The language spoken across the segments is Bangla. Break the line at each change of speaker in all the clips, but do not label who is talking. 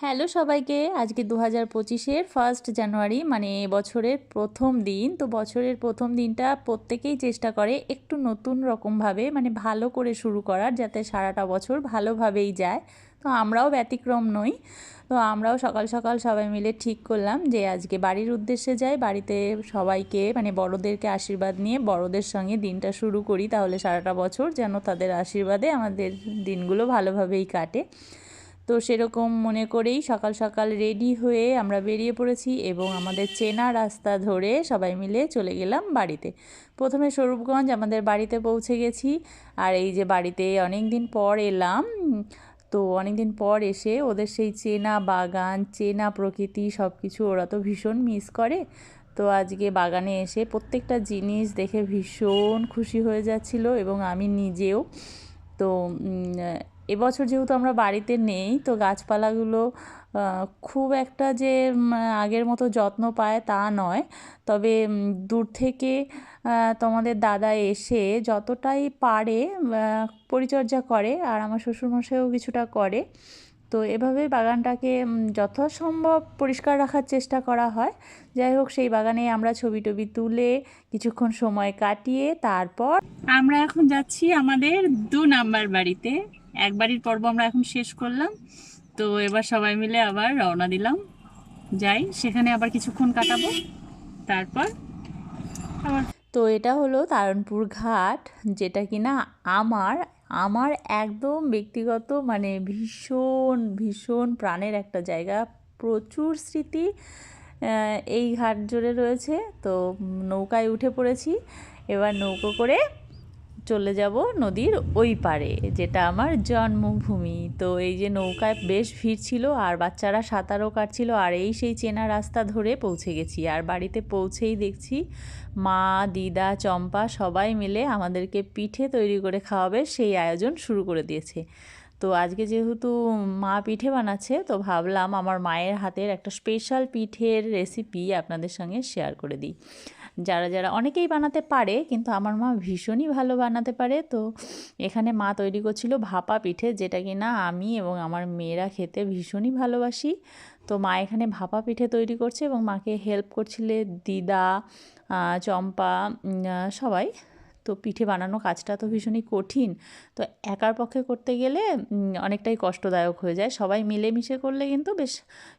হ্যালো সবাইকে, আজকে দু হাজার পঁচিশের ফার্স্ট জানুয়ারি মানে বছরের প্রথম দিন। তো বছরের প্রথম দিনটা প্রত্যেকেই চেষ্টা করে একটু নতুন রকমভাবে মানে ভালো করে শুরু করার, যাতে সারাটা বছর ভালোভাবেই যায়। তো আমরাও ব্যতিক্রম নই। তো আমরাও সকাল সকাল সবাই মিলে ঠিক করলাম যে আজকে বাড়ির উদ্দেশ্যে যাই, বাড়িতে সবাইকে মানে বড়োদেরকে আশীর্বাদ নিয়ে বড়দের সঙ্গে দিনটা শুরু করি তাহলে সারাটা বছর যেন তাদের আশীর্বাদে আমাদের দিনগুলো ভালোভাবেই কাটে। তো সেরকম মনে করেই সকাল সকাল রেডি হয়ে আমরা বেরিয়ে পড়েছি এবং আমাদের চেনা রাস্তা ধরে সবাই মিলে চলে গেলাম বাড়িতে। প্রথমে স্বরূপগঞ্জ আমাদের বাড়িতে পৌঁছে গেছি। আর এই যে বাড়িতে অনেক দিন পর এলাম তো অনেক দিন পর এসে ওদের সেই চেনা বাগান, চেনা প্রকৃতি সব কিছু ওরা তো ভীষণ মিস করে। তো আজকে বাগানে এসে প্রত্যেকটা জিনিস দেখে ভীষণ খুশি হয়ে যাচ্ছিল এবং আমি নিজেও। তো এবছর যেহেতু আমরা বাড়িতে নেই, তো গাছপালাগুলো খুব একটা যে আগের মতো যত্ন পায় তা নয়। তবে দূর থেকে তোমাদের দাদা এসে যতটাই পারে পরিচর্যা করে, আর আমার শ্বশুরমশাইও কিছুটা করে, তো এভাবে বাগানটাকে যথাসম্ভব পরিষ্কার রাখার চেষ্টা করা হয়। যাই হোক, সেই বাগানে আমরা ছবি টবি তুলে কিছুক্ষণ সময় কাটিয়ে তারপর
আমরা এখন যাচ্ছি আমাদের দু নাম্বার বাড়িতে। এক বাড়ির পর্ব আমরা এখন শেষ করলাম। তো এবার সবাই মিলে আবার রওনা দিলাম। যাই, সেখানে আবার কিছুক্ষণ কাটাবো। তারপর আবার
তো এটা হলো তারণপুর ঘাট, যেটা কিনা আমার আমার একদম ব্যক্তিগত মানে ভীষণ ভীষণ প্রাণের একটা জায়গা। প্রচুর স্মৃতি এই ঘাট জুড়ে রয়েছে। তো নৌকায় উঠে পড়েছি। এবার নৌকো করে চলে যাব নদীর ওই পারে যেটা আমার জন্মভূমি। তো এই যে নৌকায় বেশ ভিড় ছিল, আর বাচ্চারা সাঁতারও কাটছিল, আর এই সেই চেনা রাস্তা ধরে পৌঁছে গেছি। আর বাড়িতে পৌঁছেই দেখছি মা, দিদা, চম্পা সবাই মিলে আমাদেরকে পিঠে তৈরি করে খাওয়াবে, সেই আয়োজন শুরু করে দিয়েছে। তো আজকে যেহেতু মা পিঠে বানাচ্ছে, তো ভাবলাম আমার মায়ের হাতের একটা স্পেশাল পিঠের রেসিপি আপনাদের সঙ্গে শেয়ার করে দিই। যারা যারা অনেকেই বানাতে পারে, কিন্তু আমার মা ভীষণই ভালো বানাতে পারে। তো এখানে মা তৈরি করছিল ভাপা পিঠে, যেটা কি না আমি এবং আমার মেয়েরা খেতে ভীষণই ভালোবাসি। তো মা এখানে ভাপা পিঠে তৈরি করছে এবং মাকে হেল্প করছিলে দিদা চম্পা সবাই। তো পিঠে বানানো কাজটা তো ভীষণই কঠিন। তো একার পক্ষে করতে গেলে অনেকটাই কষ্টদায়ক হয়ে যায়। সবাই মিলেমিশে করলে কিন্তু বেশ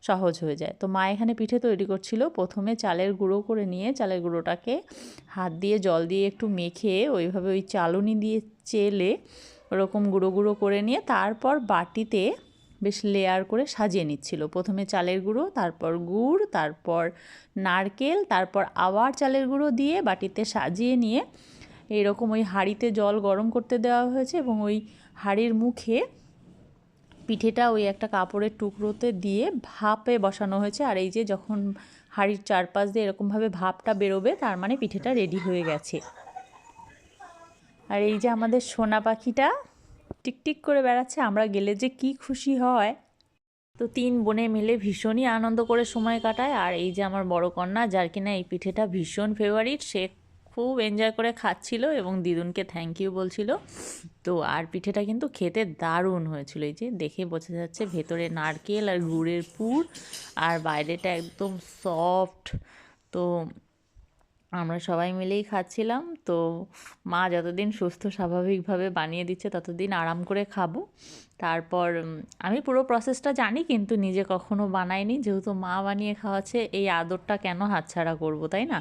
সহজ হয়ে যায়। তো মা এখানে পিঠে তৈরি করছিল। প্রথমে চালের গুঁড়ো করে নিয়ে চালের গুঁড়োটাকে হাত দিয়ে, জল দিয়ে একটু মেখে ওইভাবে ওই চালুনি দিয়ে চেলে ওরকম গুঁড়ো গুঁড়ো করে নিয়ে তারপর বাটিতে বেশ লেয়ার করে সাজিয়ে নিচ্ছিল। প্রথমে চালের গুঁড়ো, তারপর গুড়, তারপর নারকেল, তারপর আবার চালের গুঁড়ো দিয়ে বাটিতে সাজিয়ে নিয়ে এইরকম ওই হাঁড়িতে জল গরম করতে দেওয়া হয়েছে এবং ওই হাঁড়ির মুখে পিঠেটা ওই একটা কাপড়ের টুকরোতে দিয়ে ভাপে বসানো হয়েছে। আর এই যে যখন হাঁড়ির চারপাশ দিয়ে এরকমভাবে ভাপটা বেরোবে, তার মানে পিঠেটা রেডি হয়ে গেছে। আর এই যে আমাদের সোনা পাখিটা টিকটিক করে বেড়াচ্ছে, আমরা গেলে যে কি খুশি হয়। তো তিন বোনে মিলে ভীষণই আনন্দ করে সময় কাটায়। আর এই যে আমার বড় কন্যা, যার কিনা এই পিঠেটা ভীষণ ফেভারিট সে খুব এনজয় করে খাচ্ছিল এবং দিদুনকে থ্যাংক ইউ বলছিল। তো আর পিঠেটা কিন্তু খেতে দারুণ হয়েছিল। এই যে দেখে বোঝা যাচ্ছে ভেতরে নারকেল আর গুড়ের পুর আর বাইরেটা একদম সফট তো আমরা সবাই মিলেই খাচ্ছিলাম। তো মা যতদিন সুস্থ স্বাভাবিকভাবে বানিয়ে দিচ্ছে ততদিন আরাম করে খাব। তারপর আমি পুরো প্রসেসটা জানি কিন্তু নিজে কখনো বানাইনি। যেহেতু মা বানিয়ে খাওয়াচ্ছে, এই আদরটা কেন হাতছাড়া করব, তাই না?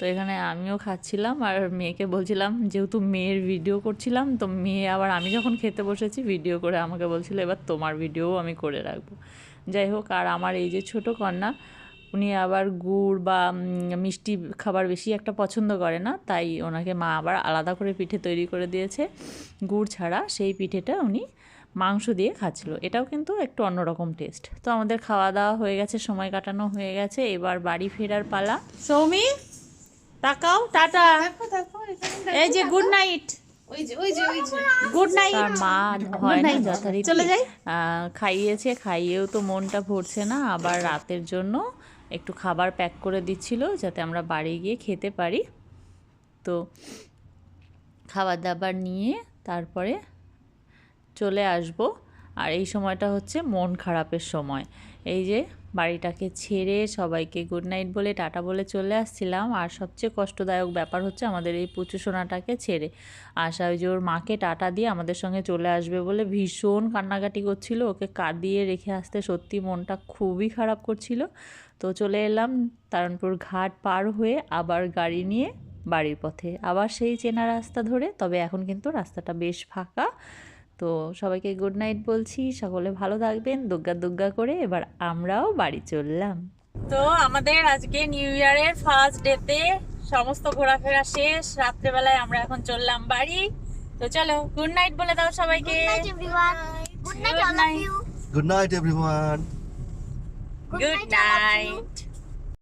তো এখানে আমিও খাচ্ছিলাম আর মেয়েকে বলছিলাম, যেহেতু মেয়ের ভিডিও করছিলাম, তো মেয়ে আবার আমি যখন খেতে বসেছি ভিডিও করে আমাকে বলছিল, এবার তোমার ভিডিওও আমি করে রাখব। যাই হোক, আর আমার এই যে ছোট কন্যা, উনি আবার গুড় বা মিষ্টি খাবার বেশি একটা পছন্দ করে না, তাই ওনাকে মা আবার আলাদা করে পিঠে তৈরি করে দিয়েছে। গুড় ছাড়া সেই পিঠেটা উনি মাংস দিয়ে খাচ্ছিল। এটাও কিন্তু একটু অন্যরকম টেস্ট তো আমাদের খাওয়া দাওয়া হয়ে গেছে, সময় কাটানো হয়ে গেছে, এবার বাড়ি ফেরার পালা। সৌমি? তাকাও টাটা।
দেখো দেখো এখানে
এই যে গুড নাইট
ওই যে ওই যে ওই যে।
গুড নাইট আর মা হয় না যথারীতি।
চলে যাই?
খাইয়েছে খাইয়েও তো মনটা ভরছে না। আবার রাতের জন্য একটু খাবার প্যাক করে দিচ্ছিল যাতে আমরা বাড়ি গিয়ে খেতে পারি। তো খাবার দাবার নিয়ে তারপরে চলে আসব। আর এই সময়টা হচ্ছে মন খারাপের সময়। এই যে বাড়িটাকে ছেড়ে সবাইকে গুড নাইট বলে টাটা বলে চলে আসছিলাম। আর সবচেয়ে কষ্টদায়ক ব্যাপার হচ্ছে আমাদের এই পুচু সোনাটাকে ছেড়ে। আশা ওই যে ওর মাকে টাটা দিয়ে আমাদের সঙ্গে চলে আসবে বলে ভীষণ কান্নাকাটি করছিল। ওকে কাঁদিয়ে রেখে আসতে সত্যি মনটা খুবই খারাপ করছিল। তো চলে এলাম তারণপুর ঘাট পার হয়ে আবার গাড়ি নিয়ে বাড়ির পথে। আবার সেই চেনা রাস্তা ধরে, তবে এখন কিন্তু রাস্তাটা বেশ ফাঁকা। তো সবাইকে গুড নাইট বলছি সকলে ভালো থাকবেন দুগ্গা দুগ্গা করে এবার আমরাও বাড়ি চললাম।
তো আমাদের আজকে নিউ ইয়ারের ফার্স্ট ডেতে সমস্ত ঘোরাফেরা শেষ রাত্রেবেলায় আমরা এখন চললাম বাড়ি। তো চলো গুড নাইট বলে দাও সবাইকে।
Everyone. Good
good
all of you.
Night